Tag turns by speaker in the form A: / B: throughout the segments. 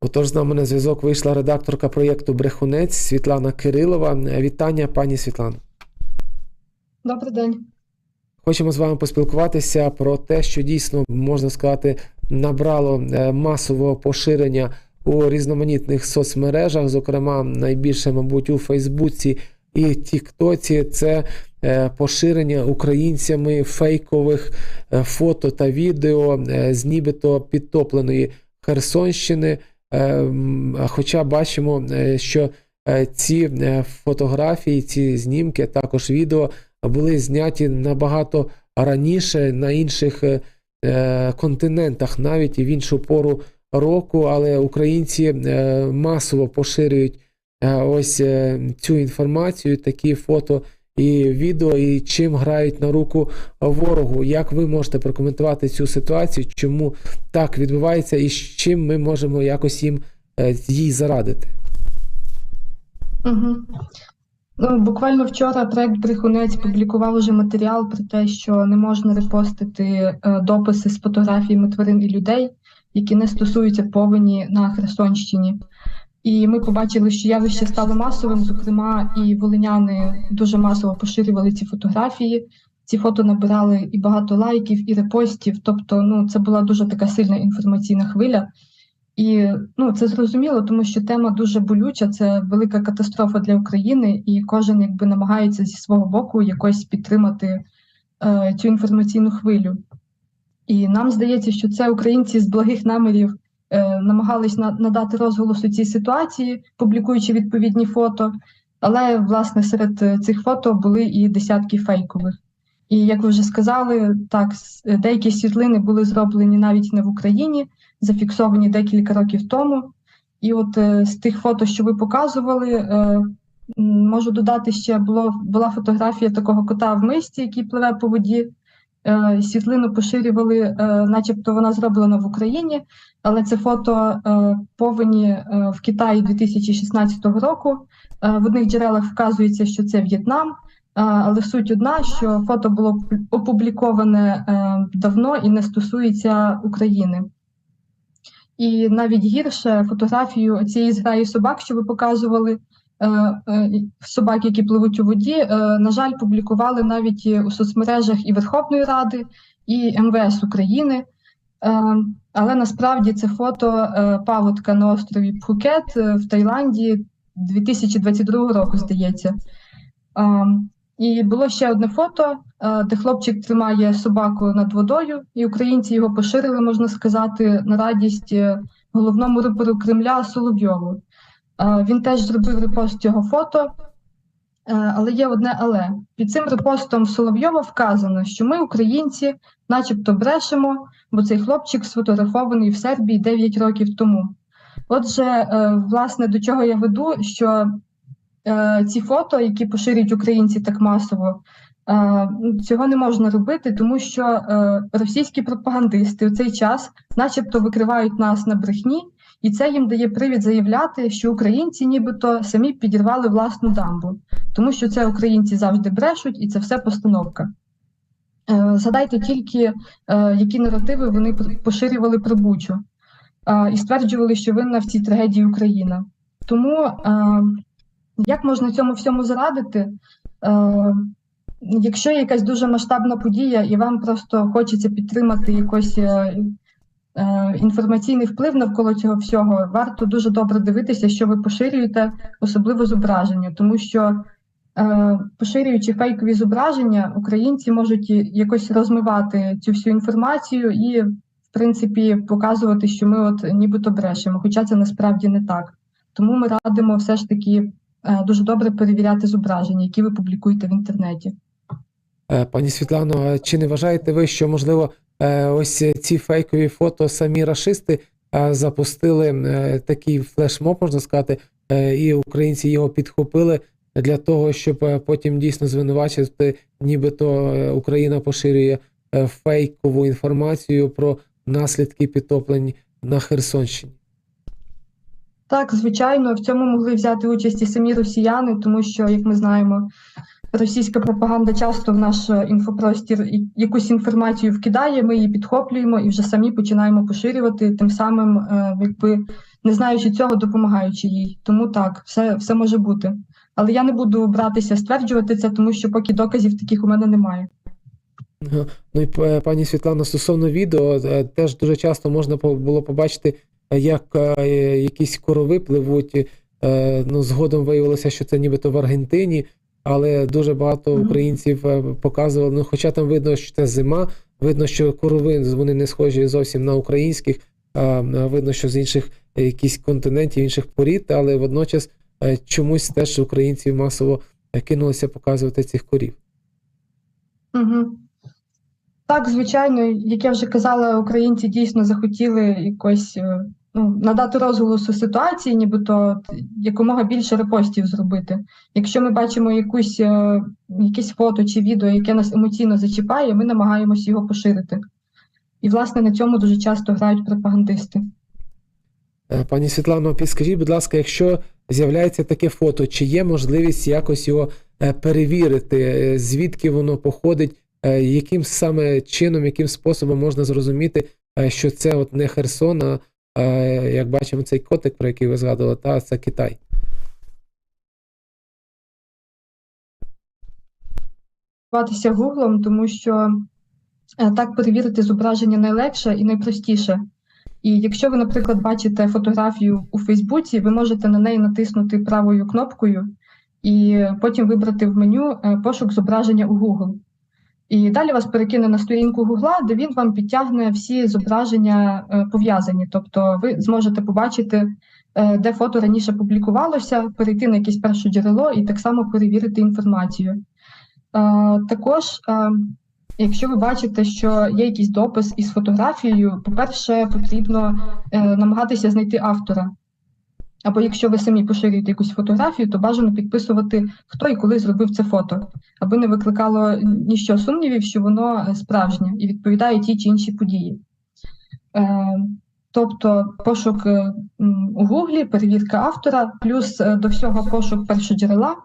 A: Отож, з нами на зв'язок вийшла редакторка проєкту Брехунець Світлана Кирилова. Вітання, пані Світлано.
B: Добрий день.
A: Хочемо з вами поспілкуватися про те, що дійсно можна сказати набрало е, масового поширення у різноманітних соцмережах, зокрема, найбільше, мабуть, у Фейсбуці і Тіктоці. Це е, поширення українцями фейкових е, фото та відео з нібито підтопленої Херсонщини. Е, м, Хоча бачимо, е, що е, ці е, фотографії, ці знімки, також відео були зняті набагато раніше на інших континентах, навіть і в іншу пору року, але українці масово поширюють ось цю інформацію, такі фото і відео, і чим грають на руку ворогу. Як ви можете прокоментувати цю ситуацію? Чому так відбувається, і з чим ми можемо якось їм е, їй зарадити?
B: Угу. Ну, буквально вчора проект Брехунець публікував уже матеріал про те, що не можна репостити е, дописи з фотографіями тварин і людей, які не стосуються повені на Херсонщині. І ми побачили, що явище стало масовим. Зокрема, і волиняни дуже масово поширювали ці фотографії. Ці фото набирали і багато лайків, і репостів. Тобто, ну це була дуже така сильна інформаційна хвиля. І ну це зрозуміло, тому що тема дуже болюча, це велика катастрофа для України, і кожен якби намагається зі свого боку якось підтримати е, цю інформаційну хвилю. І нам здається, що це українці з благих намірів намагались на, надати розголосу цій ситуації, публікуючи відповідні фото. Але власне серед е, цих фото були і десятки фейкових. І як ви вже сказали, так деякі світлини були зроблені навіть не в Україні зафіксовані декілька років тому. І от е, з тих фото, що ви показували, е, можу додати ще було, була фотографія такого кота в мисті, який пливе по воді. Е, світлину поширювали, е, начебто вона зроблена в Україні, але це фото е, повені в Китаї 2016 року. В одних джерелах вказується, що це В'єтнам. Але суть одна, що фото було опубліковане давно і не стосується України. І навіть гірше фотографію цієї зграї собак, що ви показували, собак, які пливуть у воді, е, на жаль, публікували навіть у соцмережах і Верховної Ради, і МВС України. Е, Але насправді це фото е, паводка на острові Пхукет е, в Таїланді 2022 року, здається. Е, І було ще одне фото, е, де хлопчик тримає собаку над водою, і українці його поширили, можна сказати, на радість е, головному рупору Кремля Соловйову. Він теж зробив репост цього фото, е, але є одне але. Під цим репостом Соловйова вказано, що ми, українці, начебто брешемо, бо цей хлопчик сфотографований в Сербії 9 років тому. Отже, е, власне, до чого я веду, що е, ці фото, які поширюють українці так масово, цього не можна робити, тому що російські пропагандисти у цей час, начебто, викривають нас на брехні, і це їм дає привід заявляти, що українці, нібито самі підірвали власну дамбу, тому що це українці завжди брешуть, і це все постановка. Е, Згадайте тільки, е, які наративи вони поширювали про Бучу е, і стверджували, що винна в цій трагедії Україна. Тому як можна цьому всьому зарадити? Якщо є якась дуже масштабна подія, і вам просто хочеться підтримати якийсь е, інформаційний вплив навколо цього всього, варто дуже добре дивитися, що ви поширюєте, особливо зображення, тому що е, поширюючи фейкові зображення, українці можуть якось розмивати цю всю інформацію і, в принципі, показувати, що ми от нібито брешемо, хоча це насправді не так. Тому ми радимо все ж таки е, дуже добре перевіряти зображення, які ви публікуєте в інтернеті.
A: Е, Пані Світлано, чи не вважаєте ви, що можливо е, ось ці фейкові фото самі рашисти е, запустили е, такий флешмоб, можна сказати, е, і українці його підхопили для того, щоб е, потім дійсно звинувачити, нібито е, Україна поширює е, фейкову інформацію про наслідки підтоплень на Херсонщині?
B: Так, звичайно, в цьому могли взяти участь і самі росіяни, тому що, як ми знаємо, російська пропаганда часто в наш е, інфопростір якусь інформацію вкидає, ми її підхоплюємо і вже самі починаємо поширювати, тим самим е, якби не знаючи цього, допомагаючи їй. Тому так, все, все може бути. Але я не буду братися стверджувати це, тому що поки доказів таких у мене немає.
A: Ну і пані Світлано, стосовно відео, е, теж дуже часто можна було побачити, е, як е, якісь корови пливуть. Е, Ну, згодом виявилося, що це нібито в Аргентині, але дуже багато українців е, показували. Ну, хоча там видно, що це зима, видно, що корови вони не схожі зовсім на українських, видно, що з інших якісь континентів, інших порід, але водночас е, чомусь теж українці масово кинулися показувати цих корів.
B: Угу. Так, звичайно, як я вже казала, українці дійсно захотіли якось е, ну, надати розголосу ситуації, нібито якомога більше репостів зробити. Якщо ми бачимо якусь, е, якесь фото чи відео, яке нас емоційно зачіпає, ми намагаємося його поширити. І, власне, на цьому дуже часто грають пропагандисти.
A: Е, Пані Світлано, підскажіть, будь ласка, якщо з'являється таке фото, чи є можливість якось його е, перевірити, звідки воно походить, яким саме чином, яким способом можна зрозуміти, що це от не Херсон, а як бачимо, цей котик, про який ви згадували, та це Китай.
B: користуватися Гуглом, тому що е, так перевірити зображення найлегше і найпростіше. І якщо ви, наприклад, бачите фотографію у Фейсбуці, ви можете на неї натиснути правою кнопкою і потім вибрати в меню е, пошук зображення у Google. І далі вас перекине на сторінку Гугла, де він вам підтягне всі зображення е, пов'язані. Тобто ви зможете побачити, е, де фото раніше публікувалося, перейти на якесь перше джерело і так само перевірити інформацію. Е, Також, якщо ви бачите, що є якийсь допис із фотографією, по-перше, потрібно намагатися знайти автора. Або якщо ви самі поширюєте якусь фотографію, то бажано підписувати, хто і коли зробив це фото, аби не викликало ніщо сумнівів, що воно е, справжнє і відповідає тій чи іншій події. Е, Тобто пошук е, у Гуглі, перевірка автора, плюс до всього пошук першоджерела.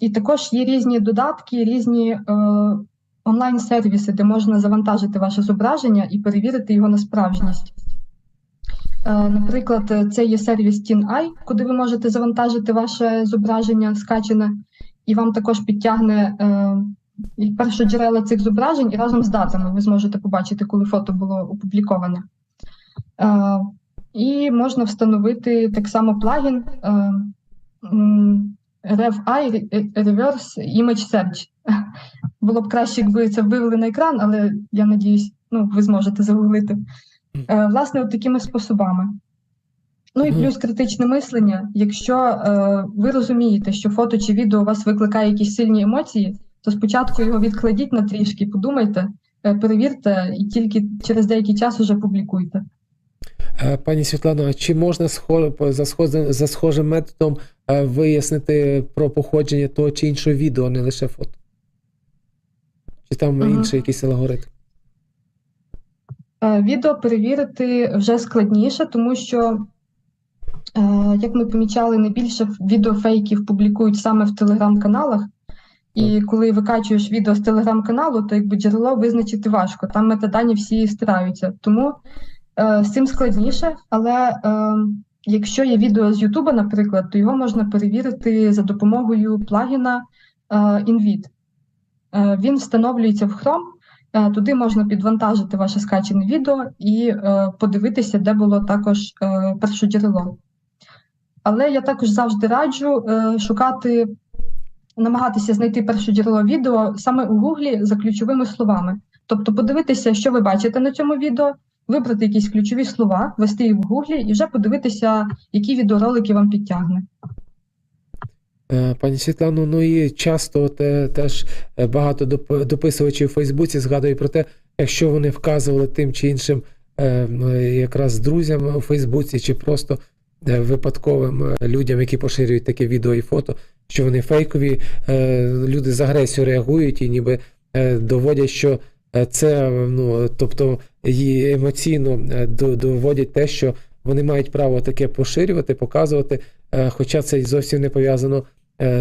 B: І також є різні додатки, різні онлайн-сервіси, де можна завантажити ваше зображення і перевірити його на справжність. Е, Наприклад, це є сервіс TinEye, куди ви можете завантажити ваше зображення скачене, і вам також підтягне е, і першоджерела цих зображень і разом з датами ви зможете побачити, коли фото було опубліковане. Е, І можна встановити так само плагін RevEye Reverse Image Search. Було б краще, якби це вивели на екран, але я надіюсь, ну, ви зможете загуглити. Е, Власне, от такими способами. Ну і плюс критичне мислення. Якщо е, ви розумієте, що фото чи відео у вас викликає якісь сильні емоції, то спочатку його відкладіть на трішки, подумайте, е, перевірте і тільки через деякий час уже публікуйте.
A: Е, Пані Світлано, а чи можна за, схожим, методом е, вияснити про походження того чи іншого відео, а не лише фото? Чи там
B: Мгм.
A: інший якийсь алгоритм?
B: Е, Відео перевірити вже складніше, тому що, е, як ми помічали, найбільше відеофейків публікують саме в телеграм-каналах. І коли викачуєш відео з телеграм-каналу, то якби джерело визначити важко. Там метадані всі стираються. Тому е, з цим складніше, але е, якщо є відео з Ютуба, наприклад, то його можна перевірити за допомогою плагіна е, InVid. Е, він встановлюється в Chrome. Е, Туди можна підвантажити ваше скачене відео і е, подивитися, де було також е, першоджерело. Але я також завжди раджу шукати, намагатися знайти першоджерело відео саме у Гуглі за ключовими словами. Тобто подивитися, що ви бачите на цьому відео, вибрати якісь ключові слова, ввести їх в Гуглі і вже подивитися, які відеоролики вам підтягне.
A: Е, Пані Світлано, ну і часто те, теж е, багато дописувачів у Фейсбуці згадують про те, якщо вони вказували тим чи іншим е, якраз друзям у Фейсбуці, чи просто випадковим людям, які поширюють таке відео і фото, що вони фейкові, люди з агресією реагують і ніби доводять, що це, ну, тобто емоційно доводять те, що вони мають право таке поширювати, показувати, хоча це зовсім не пов'язано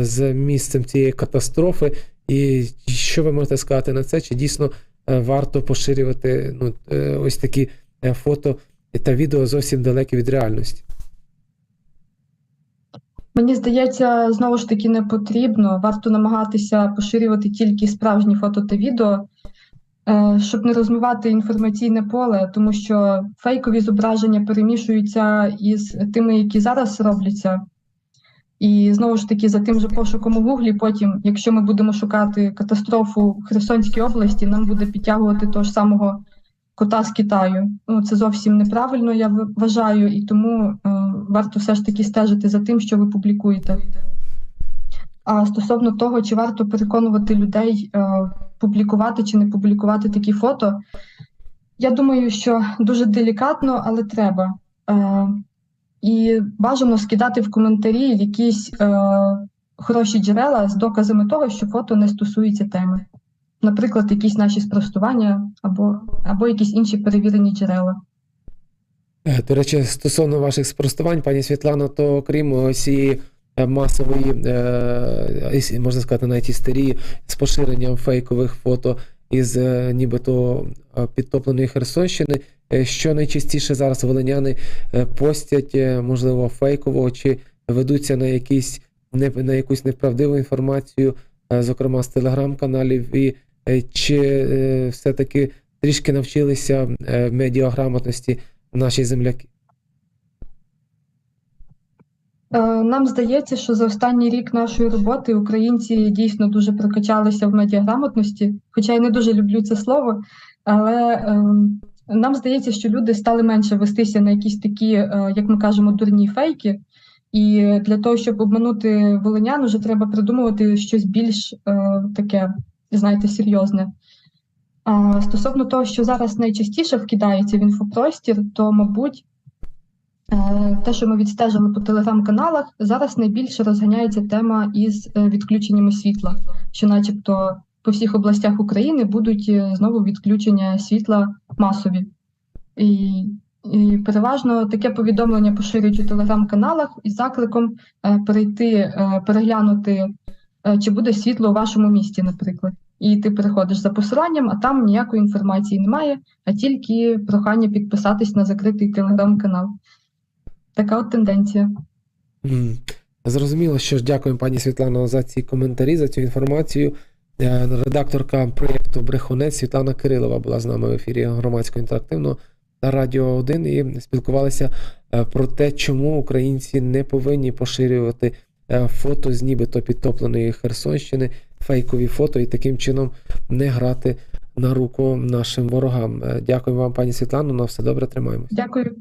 A: з місцем цієї катастрофи. І що ви можете сказати на це? Чи дійсно е, варто поширювати ну, е, ось такі е, фото та відео зовсім далекі від реальності.
B: Мені здається, знову ж таки не потрібно. Варто намагатися поширювати тільки справжні фото та відео, е, щоб не розмивати інформаційне поле, тому що фейкові зображення перемішуються із тими, які зараз робляться. І знову ж таки, за тим же пошуком у Гуглі, потім, якщо ми будемо шукати катастрофу в Херсонській області, нам буде підтягувати того ж самого кота з Китаю. Ну, це зовсім неправильно, я вважаю, і тому е, варто все ж таки стежити за тим, що ви публікуєте. А стосовно того, чи варто переконувати людей е, публікувати чи не публікувати такі фото, я думаю, що дуже делікатно, але треба. Е, і бажано скидати в коментарі якісь е, хороші джерела з доказами того, що фото не стосується теми. Наприклад, якісь наші спростування або, або якісь інші перевірені джерела.
A: Е, До речі, стосовно ваших спростувань, пані Світлано, то крім ось цієї е, масової, е, можна сказати, навіть істерії з поширенням фейкових фото із е, нібито е, підтопленої Херсонщини, е, що найчастіше зараз волиняни постять, можливо, фейково, чи ведуться на якісь на якусь неправдиву інформацію, зокрема з телеграм-каналів, і чи все-таки трішки навчилися медіаграмотності наші земляки.
B: Е, Нам здається, що за останній рік нашої роботи українці дійсно дуже прокачалися в медіаграмотності, хоча я не дуже люблю це слово, але ем, нам здається, що люди стали менше вестися на якісь такі, е, як ми кажемо, дурні фейки. І для того, щоб обманути волинян, вже треба придумувати щось більш е, таке, знаєте, серйозне. А стосовно того, що зараз найчастіше вкидається в інфопростір, то, мабуть, Те, що ми відстежили по телеграм-каналах, зараз найбільше розганяється тема із е, відключеннями світла, що, начебто, по всіх областях України будуть е, знову відключення світла масові. І, і переважно таке повідомлення поширюють у телеграм-каналах із закликом е, перейти, е, переглянути, е, чи буде світло у вашому місті, наприклад. І ти переходиш за посиланням, а там ніякої інформації немає, а тільки прохання підписатись на закритий телеграм-канал. Така от тенденція.
A: Зрозуміло, що ж дякуємо пані Світлано за ці коментарі, за цю інформацію. Е, Редакторка проєкту Брехунець Світлана Кирилова була з нами в ефірі громадського інтерактивного та Радіо 1 і спілкувалися е, про те, чому українці не повинні поширювати е, фото з нібито підтопленої Херсонщини, фейкові фото і таким чином не грати на руку нашим ворогам. Дякуємо вам, пані Світлано. На все добре тримаємось.
B: Дякую.